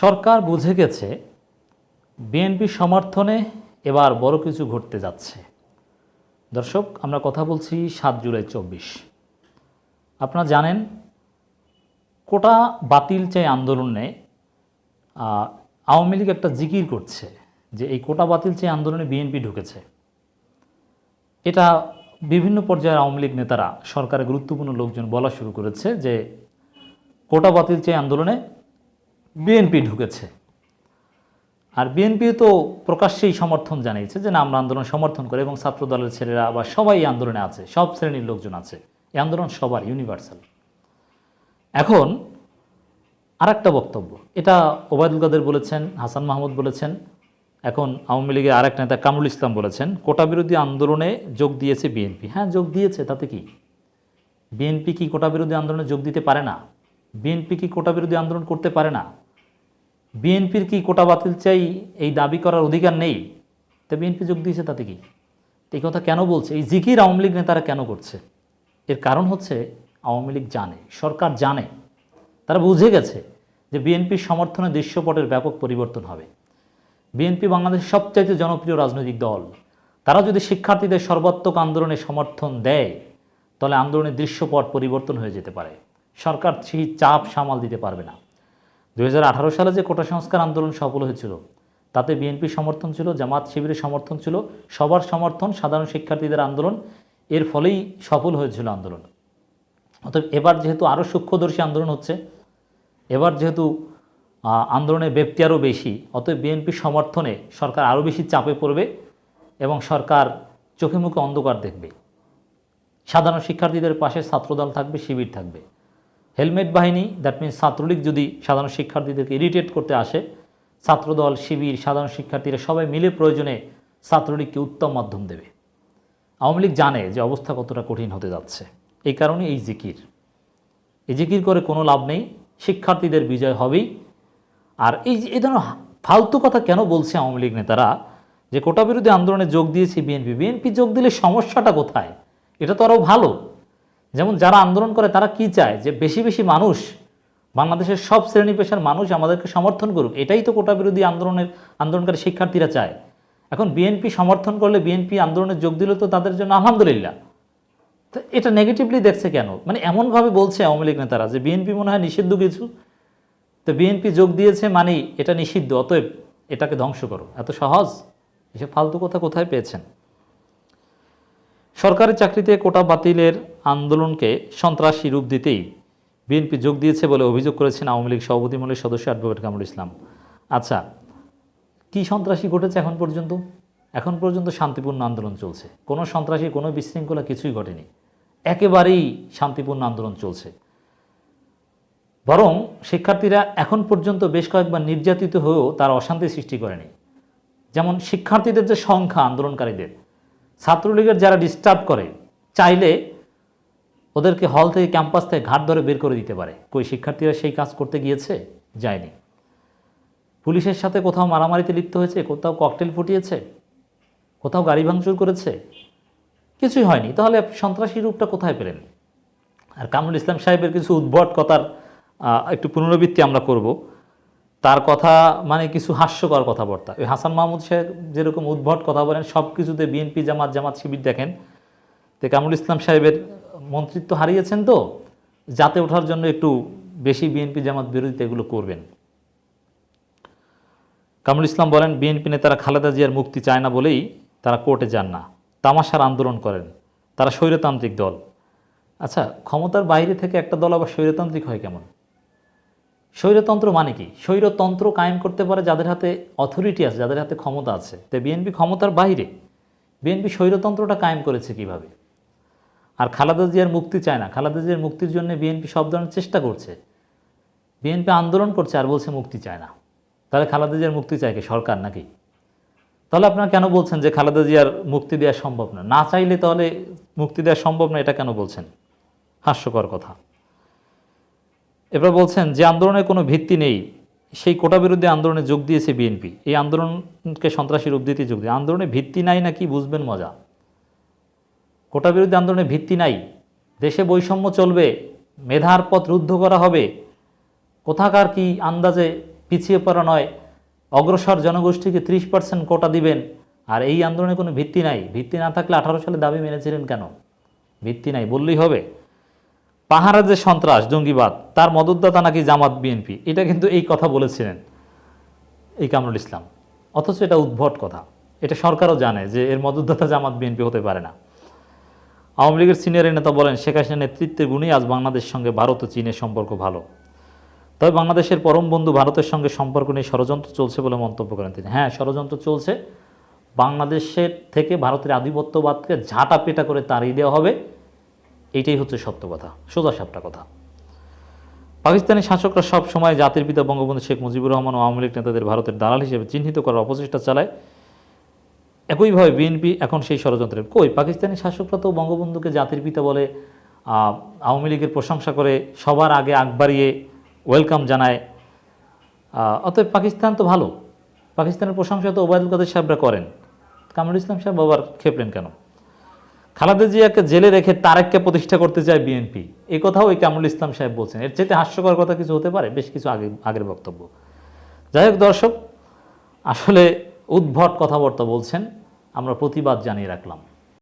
সরকার বুঝে গেছে বিএনপি সমর্থনে এবার বড় কিছু ঘটতে যাচ্ছে। দর্শক, আমরা কথা বলছি সাত জুলাই চব্বিশ। আপনারা জানেন, কোটা বাতিল চাই আন্দোলনে আওয়ামী লীগ একটা জিকির করছে যে এই কোটা বাতিল চাই আন্দোলনে বিএনপি ঢুকেছে। এটা বিভিন্ন পর্যায়ের আওয়ামী লীগ নেতারা সরকারের গুরুত্বপূর্ণ লোকজন বলা শুরু করেছে যে কোটা বাতিল চাই আন্দোলনে বিএনপি ঢুকেছে। আর বিএনপি তো প্রকাশ্যেই সমর্থন জানিয়েছে যে, না, আমরা আন্দোলন সমর্থন করে এবং ছাত্র দলের ছেলেরা বা সবাই এই আন্দোলনে আছে, সব শ্রেণির লোকজন আছে। এই আন্দোলন সবার ইউনিভার্সাল এখন আরেকটা বক্তব্য, এটা ওবায়দুল কাদের বলেছেন, হাসান মাহমুদ বলেছেন, এখন আওয়ামী লীগের আরেক নেতা কামরুল ইসলাম বলেছেন, কোটা বিরোধী আন্দোলনে যোগ দিয়েছে বিএনপি। হ্যাঁ যোগ দিয়েছে, তাতে কি? বিএনপি কি কোটা বিরোধী আন্দোলনে যোগ দিতে পারে না? বিএনপি কি কোটা বিরোধী আন্দোলন করতে পারে না? বিএনপির কি কোটা বাতিল চাই এই দাবি করার অধিকার নেই? তা বিএনপি যোগ দিয়েছে তাতে কি? এই কথা কেন বলছে? এই জিকির আওয়ামী লীগ নেতারা কেন করছে? এর কারণ হচ্ছে আওয়ামী লীগ জানে, সরকার জানে। তারা বুঝে গেছে যে বিএনপির সমর্থনে দৃশ্যপটের ব্যাপক পরিবর্তন হবে। বিএনপি বাংলাদেশের সবচাইতে জনপ্রিয় রাজনৈতিক দল। তারা যদি শিক্ষার্থীদের সর্বাত্মক আন্দোলনে সমর্থন দেয়, তাহলে আন্দোলনের দৃশ্যপট পরিবর্তন হয়ে যেতে পারে। সরকার সেই চাপ সামাল দিতে পারবে না। দু হাজার আঠারো সালে যে কোটা সংস্কার আন্দোলন সফল হয়েছিল, তাতে বিএনপির সমর্থন ছিল, জামাত শিবিরের সমর্থন ছিল, সবার সমর্থন সাধারণ শিক্ষার্থীদের আন্দোলন, এর ফলেই সফল হয়েছিল আন্দোলন। অতএব এবার যেহেতু আরও সূক্ষ্মদর্শী আন্দোলন হচ্ছে, এবার যেহেতু আন্দোলনের ব্যাপ্তি আরও বেশি, অতএব বিএনপির সমর্থনে সরকার আরও বেশি চাপে পড়বে এবং সরকার চোখে মুখে অন্ধকার দেখবে। সাধারণ শিক্ষার্থীদের পাশে ছাত্রদল থাকবে, শিবির থাকবে। হেলমেট বাহিনী দ্যাট মিনস ছাত্রলীগ যদি সাধারণ শিক্ষার্থীদেরকে ইরিটেট করতে আসে, ছাত্রদল, শিবির, সাধারণ শিক্ষার্থীরা সবাই মিলে প্রয়োজনে ছাত্রলীগকে উত্তম মাধ্যম দেবে। আওয়ামী লীগ জানে যে অবস্থা কতটা কঠিন হতে যাচ্ছে। এই কারণে এই জিকির। এই জিকির করে কোনো লাভ নেই, শিক্ষার্থীদের বিজয় হবেই। আর এই যে, এই ধরনের ফালতু কথা কেন বলছে আওয়ামী লীগ নেতারা? যে কোটা বিরোধী আন্দোলনে যোগ দিয়েছে বিএনপি বিএনপি যোগ দিলে সমস্যাটা কোথায়? এটা তো আরও ভালো। যেমন যারা আন্দোলন করে, তারা কি চায়? যে বেশি বেশি মানুষ, বাংলাদেশের সব শ্রেণি পেশার মানুষ আমাদেরকে সমর্থন করুক। এটাই তো কোটা বিরোধী আন্দোলনের, আন্দোলনকারী শিক্ষার্থীরা চায়। এখন বিএনপি সমর্থন করলে বিএনপি আন্দোলনে যোগ দিলে তো তাদের জন্য আলহামদুলিল্লাহ। তো এটা নেগেটিভলি দেখছে কেন? মানে এমনভাবে বলছে আওয়ামী লীগ নেতারা যে বিএনপি মনে হয় নিষিদ্ধ কিছু। তো বিএনপি যোগ দিয়েছে মানে এটা নিষিদ্ধ, অতএব এটাকে ধ্বংস করো। এত সহজ? এসব ফালতু কথা কোথায় পেয়েছেন? সরকারি চাকরিতে কোটা বাতিলের আন্দোলনকে সন্ত্রাসী রূপ দিতেই বিএনপি যোগ দিয়েছে বলে অভিযোগ করেছেন আওয়ামী লীগ সভাপতিমণ্ডলীর সদস্য অ্যাডভোকেট কামরুল ইসলাম। আচ্ছা কি সন্ত্রাসী ঘটেছে এখন পর্যন্ত? এখন পর্যন্ত শান্তিপূর্ণ আন্দোলন চলছে। কোনো সন্ত্রাসী, কোনো বিশৃঙ্খলা কিছুই ঘটেনি। একেবারেই শান্তিপূর্ণ আন্দোলন চলছে। বরং শিক্ষার্থীরা এখন পর্যন্ত বেশ কয়েকবার নির্যাতিত হয়েও তার অশান্তি সৃষ্টি করেনি। যেমন শিক্ষার্থীদের যে সংখ্যা আন্দোলনকারীদের ছাত্রলীগের যারা ডিস্টার্ব করে, চাইলে ওদেরকে হল থেকে ক্যাম্পাস থেকে ঘাট ধরে বের করে দিতে পারে। কই শিক্ষার্থীরা সেই কাজ করতে গিয়েছে? যায়নি। পুলিশের সাথে কোথাও মারামারিতে লিপ্ত হয়েছে? কোথাও ককটেল ফুটিয়েছে? কোথাও গাড়ি ভাঙচুর করেছে? কিছুই হয়নি। তাহলে সন্ত্রাসী রূপটা কোথায় পেলেন? আর কামরুল ইসলাম সাহেবের কিছু উদ্ভট কথার একটু পুনরাবৃত্তি আমরা করব। তার কথা মানে কিছু হাস্যকর কথাবার্তা। ওই হাসান মাহমুদ সাহেব যেরকম উদ্ভট কথা বলেন সব কিছুতে বিএনপি জামাত জামাত শিবির দেখেন। তো কামরুল ইসলাম সাহেবের মন্ত্রিত্ব হারিয়েছেন তো, যাতে ওঠার জন্য একটু বেশি বিএনপি জামাত বিরোধিতা এগুলো করবেন। কামরুল ইসলাম বলেন বিএনপি নেতারা খালেদা জিয়ার মুক্তি চায় না বলেই তারা কোর্টে যান না। তামাশার আন্দোলন করেন। তারা স্বৈরতান্ত্রিক দল। আচ্ছা ক্ষমতার বাইরে থেকে একটা দল আবার স্বৈরতান্ত্রিক হয় কেমন? স্বৈরতন্ত্র মানে কি? স্বৈরতন্ত্র কায়েম করতে পারে যাদের হাতে অথরিটি আছে, যাদের হাতে ক্ষমতা আছে। তো বিএনপি ক্ষমতার বাইরে। বিএনপি স্বৈরতন্ত্রটা কায়েম করেছে কীভাবে? আর খালেদা জিয়ার মুক্তি চায় না। খালেদা জিয়ার মুক্তির জন্য বিএনপি সব ধরনের চেষ্টা করছে। বিএনপি আন্দোলন করছে আর বলছে মুক্তি চায় না। তাহলে খালেদা জিয়ার মুক্তি চায় কি? সরকার নাকি? তাহলে আপনারা কেন বলছেন যে খালেদা জিয়ার মুক্তি দেওয়া সম্ভব না? না চাইলে তাহলে মুক্তি দেওয়া সম্ভব না, এটা কেন বলছেন? হাস্যকর কথা। এবার বলছেন যে আন্দোলনের কোনো ভিত্তি নেই, সেই কোটা বিরোধী আন্দোলনে যোগ দিয়েছে বিএনপি। এই আন্দোলনকে সন্ত্রাসী রূপ দিতে যোগ দিয়ে আন্দোলনে ভিত্তি নাই নাকি বুঝবেন মজা। কোটা বিরোধী আন্দোলনে ভিত্তি নাই। দেশে বৈষম্য চলবে, মেধার পথ রুদ্ধ করা হবে। কোথাকার কি আন্দাজে পিছিয়ে পড়া নয়। অগ্রসর জনগোষ্ঠীকে ত্রিশ পার্সেন্ট কোটা দিবেন। আর এই আন্দোলনে কোনো ভিত্তি নাই। ভিত্তি না থাকলে আঠারো সালে দাবি মেনেছিলেন কেন? ভিত্তি নাই, বললেই হবে। পাহাড়ের যে সন্ত্রাস, জঙ্গিবাদ, তার মদতদাতা নাকি জামাত বিএনপি, এটা কিন্তু এই কথা বলেছিলেন এই কামরুল ইসলাম। অথচ এটা উদ্ভট কথা। এটা সরকারও জানে যে এর মদতদাতা জামাত বিএনপি হতে পারে না। আওয়ামী লীগের সিনিয়র নেতা বলেন, শেখ হাসিনার নেতৃত্বের গুণেই আজ বাংলাদেশের সঙ্গে ভারত ও চীনের সম্পর্ক ভালো। তবে বাংলাদেশের পরম বন্ধু ভারতের সঙ্গে সম্পর্ক নিয়ে ষড়যন্ত্র চলছে বলে মন্তব্য করেন তিনি। হ্যাঁ ষড়যন্ত্র চলছে। বাংলাদেশের থেকে ভারতের আধিপত্যবাদকে ঝাঁটা পেটা করে তাড়িয়ে দেওয়া হবে। এইটাই হচ্ছে সত্য কথা, সোজা সাপটা কথা। পাকিস্তানি শাসকরা সব সময় জাতির পিতা বঙ্গবন্ধু শেখ মুজিবুর রহমান ও আওয়ামী লীগ নেতাদের ভারতের দালাল হিসেবে চিহ্নিত করার অপচেষ্টা চালায়। একইভাবে বিএনপি এখন সেই ষড়যন্ত্রের কই? পাকিস্তানি শাসকরা তো বঙ্গবন্ধুকে জাতির পিতা বলে আওয়ামী লীগের প্রশংসা করে সবার আগে আগ বাড়িয়ে ওয়েলকাম জানায়। অতএব পাকিস্তান তো ভালো, পাকিস্তানের প্রশংসা তো ওবায়দুল কাদের সাহেবরা করেন। কামরুল ইসলাম সাহেব আবার খেপলেন কেন? খালেদা জিয়াকে জেলে রেখে তারেককে প্রতিষ্ঠা করতে চায় বিএনপি। এ কথাও এই কামরুল ইসলাম সাহেব বলছেন। এর চেয়ে হাস্যকর কথা কিছু হতে পারে? বেশ কিছু আগে আগের বক্তব্য। যাই হোক, দর্শক, আসলে উদ্ভট কথাবার্তা বলছেন। আমরা প্রতিবাদ জানিয়ে রাখলাম।